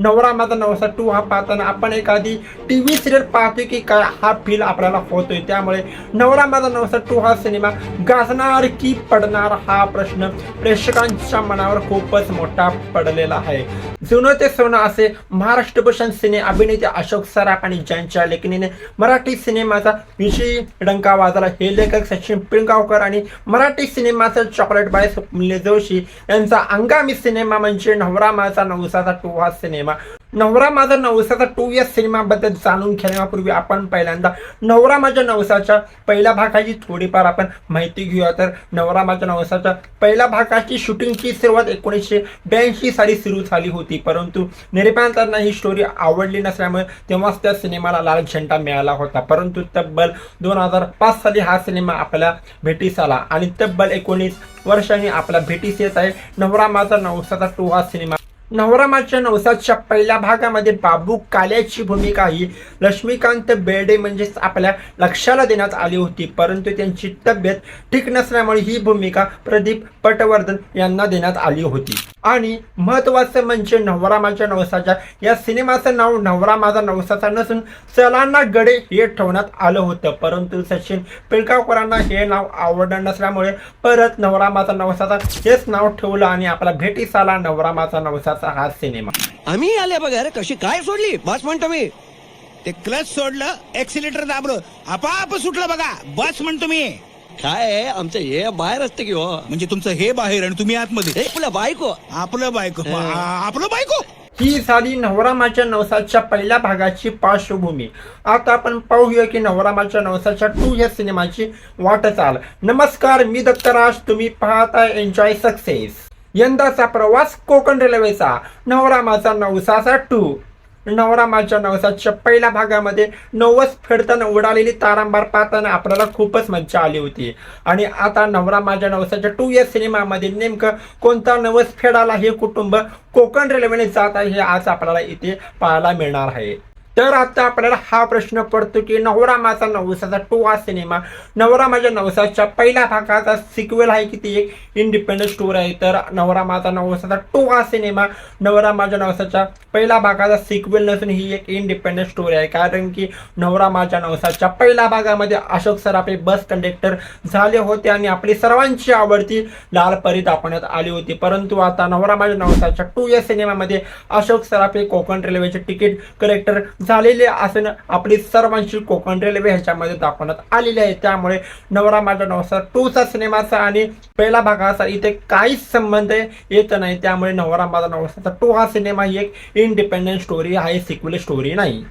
नवरा माझा नवसा टू हा पाहताना आपण एखादी टी व्ही सिरियल पाहतोय की काय हा फील आपल्याला होतोय. त्यामुळे नवरा माझा नवसा टू हा सिनेमा गाजणार की पडणार हा प्रश्न प्रेक्षकांच्या मनावर खूपच मोठा पडलेला आहे. जुनं ते सोनं असे महाराष्ट्र भूषण सिने अभिनेते अशोक सराफ आणि ज्यांच्या लेखणीने मराठी सिनेमाचा विषयी डंका वाजला हे लेखक सचिन पिळगावकर आणि मराठी सिनेमाचा चॉकलेट बाय स्वप्नील जोशी यांचा अंगामी सिनेमा म्हणजे नवरा माझा नवसाचा टू हा सिनेमा नवरा माझा नवसाचा टू या सिनेमाबद्दल जाणून घेण्यापूर्वी आपण पहिल्यांदा नवरा माझ्या नवसाच्या पहिल्या भागाची थोडीफार आपण माहिती घेऊया. तर नवरा माझ्या नवसाच्या पहिल्या भागाची शूटिंगची सुरुवात एकोणीसशे ब्याऐंशी साली सुरू झाली होती. परंतु निर्मात्यांना ही स्टोरी आवडली नसल्यामुळे तेव्हाच त्या सिनेमाला लाल झेंडा मिळाला होता. परंतु तब्बल दोन हजार पाच साली हा सिनेमा आपल्या भेटीस आला आणि तब्बल एकोणीस वर्षांनी आपल्या भेटीस येत आहे. नवरा माझा नवसाचा टू हा सिनेमा नवरामाच्या नवसाच्या पहिल्या भागामध्ये बाबू काल्याची भूमिका ही लक्ष्मीकांत बेर्डे म्हणजेच आपल्या लक्षाला देण्यात आली होती. परंतु त्यांची तब्येत ठीक नसल्यामुळे ही भूमिका प्रदीप पटवर्धन यांना देण्यात आली होती. आणि महत्वाचं म्हणजे नवरामाच्या नवसाच्या. या सिनेमाचं नाव नवरा माझा नवसाचा नसून चलांना गडे हे ठेवण्यात आलं होतं. परंतु सचिन पिळगावकरांना हे नाव आवडलं नसल्यामुळे परत नवरा माझा नवसाचा हेच नाव ठेवलं आणि आपला भेटीस आला नवरा माझा नवसाचा हा सिनेमा. आम्ही आले बघा कशी काय सोडली? बस म्हणतो मी. ते क्लच सोडलं एक्सिलेटर दाबलं. आपाप सुटलं बघा. बस म्हणतो मी. काय आहे, आमचं हे बाहेर असते की हो. म्हणजे तुमचं हे बाहेर आणि तुम्ही आतमध्ये? हे आपल्या बायको. आपलं बायको. आ- आपलं बायको? ही झाली नवरामाच्या नवसाच्या पहिल्या भागाची पार्श्वभूमी. आता आपण पाहूया की नवरामाच्या नवसाच्या टू या सिनेमाची वाटचाल नमस्कार मी दत्तराज. तुम्ही पाहताय एन्जॉय सक्सेस यंदाचा प्रवास कोकण रेल्वेचा नवरामाचा नवसाचा टू नवरा माझ्या नवसाच्या पहिल्या भागामध्ये नवस फेडताना उडालेली तारांबार पाहताना आपल्याला खूपच मज्जा आली होती. आणि आता नवरा माझ्या नवसाच्या टू इयर सिनेमामध्ये नेमकं कोणता नवस फेडाला हे कुटुंब कोकण रेल्वेने जात आहे हे आज आपल्याला इथे पाहायला मिळणार आहे. तर आता आपल्याला हा प्रश्न पडतो की नवरा माझा नवसाचा टू हा सिनेमा नवरा माझ्या नवसाच्या पहिल्या भागाचा सिक्वेल आहे की ती एक इंडिपेंडंट स्टोरी आहे. तर नवरा माझा नवसाचा टू हा सिनेमा नवरा माझ्या नवसाच्या पहिल्या भागाचा सिक्वेल नसून ही एक इंडिपेंडंट स्टोरी आहे. कारण की नवरा माझ्या नवसाच्या पहिल्या भागामध्ये अशोक सराफे बस कंडक्टर झाले होते आणि आपली सर्वांची आवडती लाल परी दाखवण्यात आली होती. परंतु आता नवरा माझ्या नवसाच्या टू या सिनेमामध्ये अशोक सराफे कोकण रेल्वेचे तिकीट कलेक्टर झालेले आसनं आपली सर्वांशी कोकण रेल्वे ह्याच्यामध्ये दाखवण्यात आलेली आहे. त्यामुळे नवरा माझा नवसा टूचा सिनेमाचा आणि पहिला भागाचा इथे काहीच संबंध येत नाही. त्यामुळे नवरा माझा नवसाचा टू हा सिनेमा ही एक इंडिपेंडंट स्टोरी आहे सिक्वेल स्टोरी नाही.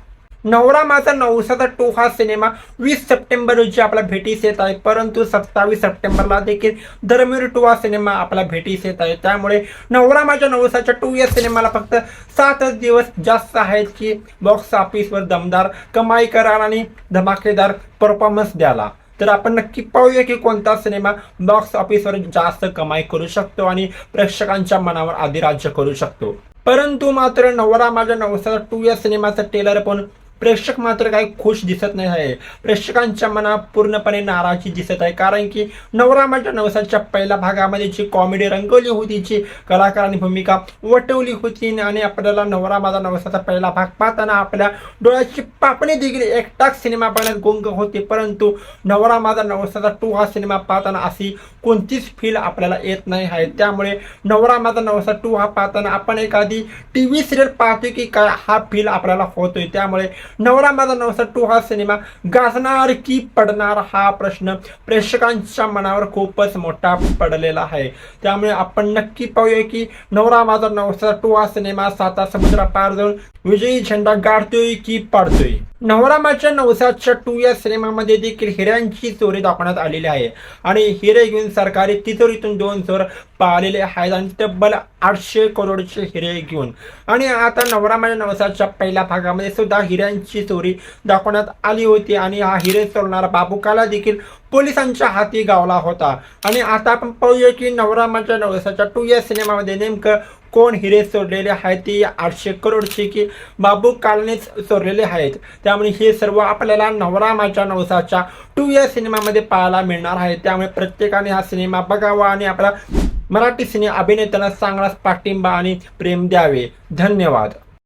नवरा माझा नवसाचा टू हा सिनेमा. वीस सप्टेंबर रोजी आपल्या भेटीस येत आहे. परंतु सत्तावीस सप्टेंबरला देखील धर्मवीर टू हा सिनेमा आपल्या भेटीस येत आहे. त्यामुळे नवरा माझ्या नवसाच्या टू या सिनेमाला फक्त सातच दिवस जास्त आहेत की बॉक्स ऑफिसवर दमदार कमाई करा आणि धमाकेदार परफॉर्मन्स द्याला. तर आपण नक्की पाहूया की कोणता सिनेमा बॉक्स ऑफिसवर जास्त कमाई करू शकतो आणि प्रेक्षकांच्या मनावर अधिराज्य करू शकतो. परंतु मात्र नवरा माझ्या नवसाचा टू या सिनेमाचा ट्रेलर पण प्रेक्षक मात्र काही खुश दिसत नाही आहे. प्रेक्षकांच्या मनात पूर्णपणे नाराजी दिसत आहे. कारण की नवरा माझ्या नवसाच्या पहिल्या भागामध्ये जी कॉमेडी रंगवली होती जी कलाकारांनी भूमिका वटवली होती आणि आपल्याला नवरा माझा नवसाचा पहिला भाग पाहताना आपल्या डोळ्याची पापणी देखील एकटाक सिनेमा पाहण्यात गुंग होती. परंतु नवरा माझा नवसाचा टू हा सिनेमा पाहताना अशी कोणतीच फील आपल्याला येत नाही आहे. त्यामुळे नवरा माझा नवसा टू हा पाहताना आपण एखादी टी व्ही सिरियल पाहतोय की काय हा फील आपल्याला होतोय. त्यामुळे नवरा माझा नवसा टू हा सिनेमा गाजणार की पडणार हा प्रश्न प्रेक्षकांच्या मनावर खूपच मोठा पडलेला आहे. त्यामुळे आपण नक्की पाहूया की नवरा माझा नवसा टू हा सिनेमा साता समुद्रा पार जाऊन विजयी झेंडा गाडतोय की पाडतोय? नवरा माझ्या नवसाच्या टू या सिनेमामध्ये देखील हिऱ्यांची चोरी दाखवण्यात आलेली आहे. आणि हिरे घेऊन सरकारी तिजोरीतून दोन चोर पाळलेले आहेत आणि तब्बल आठशे करोडचे हिरे घेऊन. आणि आता नवरा माझ्या नवसाच्या पहिल्या भागामध्ये सुद्धा हिऱ्यांची चोरी दाखवण्यात आली होती आणि हा हिरे चोरणारा बाबूकाला देखील पोलिसांच्या हाती गावला होता. आणि आता आपण पाहूया की नवरा माझ्या नवसाच्या टू या सिनेमामध्ये नेमकं कोण हिरे चोरलेले आहेत ती आठशे करोडचे की बाबू कालनेच चोरलेले आहेत? त्यामुळे हे सर्व आपल्याला नवरा माझ्या नवसाच्या टू या सिनेमामध्ये पाहायला मिळणार आहे. त्यामुळे प्रत्येकाने हा सिनेमा बघावा आणि आपला मराठी सिने अभिनेत्यांना चांगलाच पाठिंबा आणि प्रेम द्यावे. धन्यवाद.